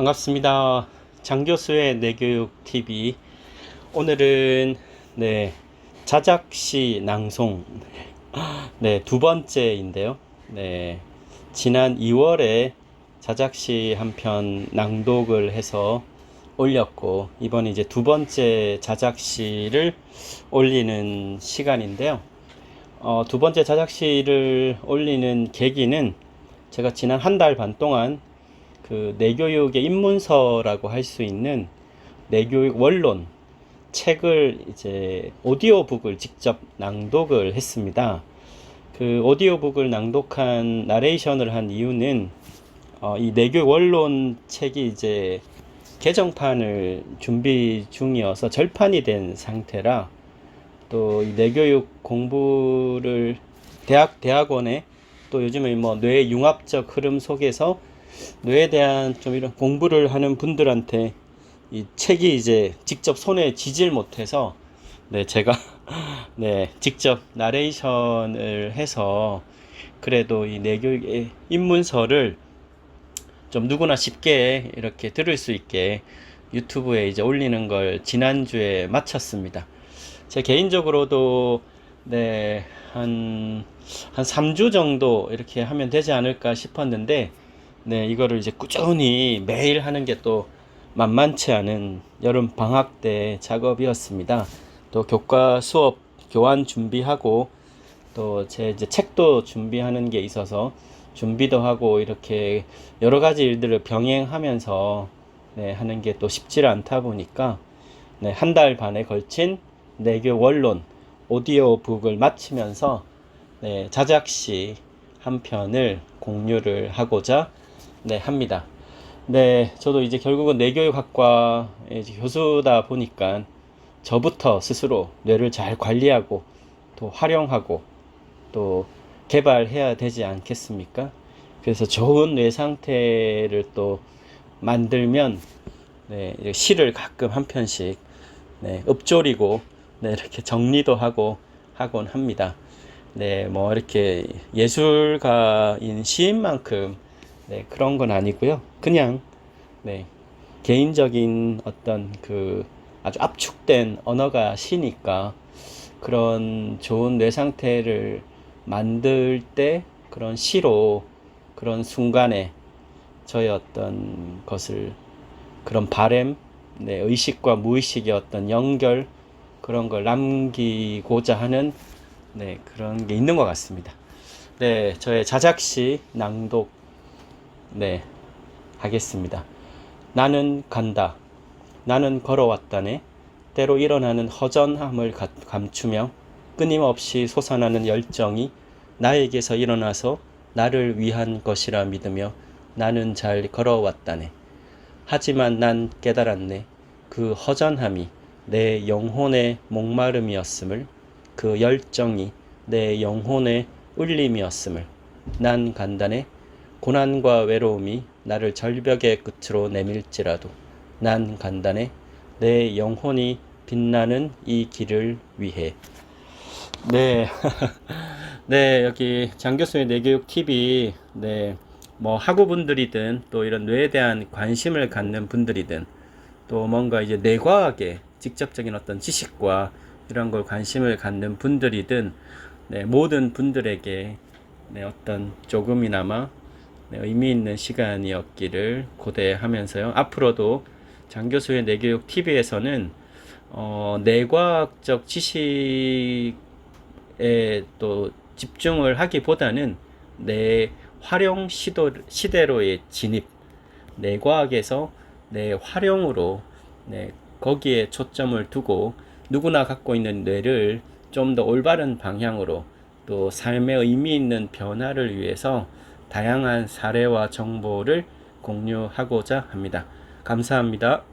반갑습니다. 장교수의 내교육 TV. 오늘은 네 자작시 낭송 네 두 번째인데요. 네 지난 2월에 자작시 한 편 낭독을 해서 올렸고 이번 이제 두 번째 자작시를 올리는 시간인데요. 어, 두 번째 자작시를 올리는 계기는 제가 지난 한 달 반 동안 그 내교육의 입문서라고 할 수 있는 내교육 원론 책을 이제 오디오북을 직접 낭독을 했습니다. 그 오디오북을 낭독한 나레이션을 한 이유는 어, 이 내교육 원론 책이 이제 개정판을 준비 중이어서 절판이 된 상태라 또이 내교육 공부를 대학 대학원에 또 요즘에 뭐 뇌 융합적 흐름 속에서 뇌에 대한 좀 이런 공부를 하는 분들한테 이 책이 이제 직접 손에 쥐질 못해서 네 제가 네 직접 나레이션을 해서 그래도 이 내교육의 입문서를 좀 누구나 쉽게 이렇게 들을 수 있게 유튜브에 이제 올리는 걸 지난주에 마쳤습니다. 제 개인적으로도 네, 한, 한 3주 정도 이렇게 하면 되지 않을까 싶었는데, 네, 이거를 이제 꾸준히 매일 하는 게 또 만만치 않은 여름 방학 때 작업이었습니다. 또 교과 수업 교환 준비하고, 또 제 이제 책도 준비하는 게 있어서 준비도 하고 이렇게 여러 가지 일들을 병행하면서 네, 하는 게 또 쉽지 않다 보니까 네, 한 달 반에 걸친 내교 원론 오디오북을 마치면서 네, 자작시 한 편을 공유를 하고자 네, 합니다. 네, 저도 이제 결국은 내교육학과 이제 교수다 보니까 저부터 스스로 뇌를 잘 관리하고 또 활용하고 또 개발해야 되지 않겠습니까? 그래서 좋은 뇌 상태를 또 만들면 네, 시를 가끔 한 편씩 네, 읊조리고 네, 이렇게 정리도 하고 하곤 합니다. 네, 뭐 이렇게 예술가인 시인만큼 네, 그런 건 아니고요. 그냥 네, 개인적인 어떤 그 아주 압축된 언어가 시니까 그런 좋은 뇌 상태를 만들 때 그런 시로 그런 순간에 저의 어떤 것을 그런 바램, 네, 의식과 무의식의 어떤 연결 그런 걸 남기고자 하는 네, 그런 게 있는 것 같습니다. 네, 저의 자작시 낭독 네, 하겠습니다. 나는 간다. 나는 걸어왔다네. 때로 일어나는 허전함을 가- 감추며 끊임없이 솟아나는 열정이 나에게서 일어나서 나를 위한 것이라 믿으며 나는 잘 걸어왔다네. 하지만 난 깨달았네. 그 허전함이 내 영혼의 목마름이었음을, 그 열정이 내 영혼의 울림이었음을, 난 간단해. 고난과 외로움이 나를 절벽의 끝으로 내밀지라도, 난 간단해. 내 영혼이 빛나는 이 길을 위해. 네. 네, 여기 장 교수의 내교육 TV, 네, 뭐 학우분들이든 또 이런 뇌에 대한 관심을 갖는 분들이든 또 뭔가 이제 뇌과학에 직접적인 어떤 지식과 이런 걸 관심을 갖는 분들이든 네, 모든 분들에게 네, 어떤 조금이나마 네, 의미 있는 시간이었기를 고대하면서요. 앞으로도 장 교수의 내교육 TV에서는 어, 뇌과학적 지식에 또 집중을 하기보다는 내 활용 시도, 시대로의 진입, 뇌과학에서 내 활용으로 네, 거기에 초점을 두고 누구나 갖고 있는 뇌를 좀 더 올바른 방향으로 또 삶의 의미 있는 변화를 위해서 다양한 사례와 정보를 공유하고자 합니다. 감사합니다.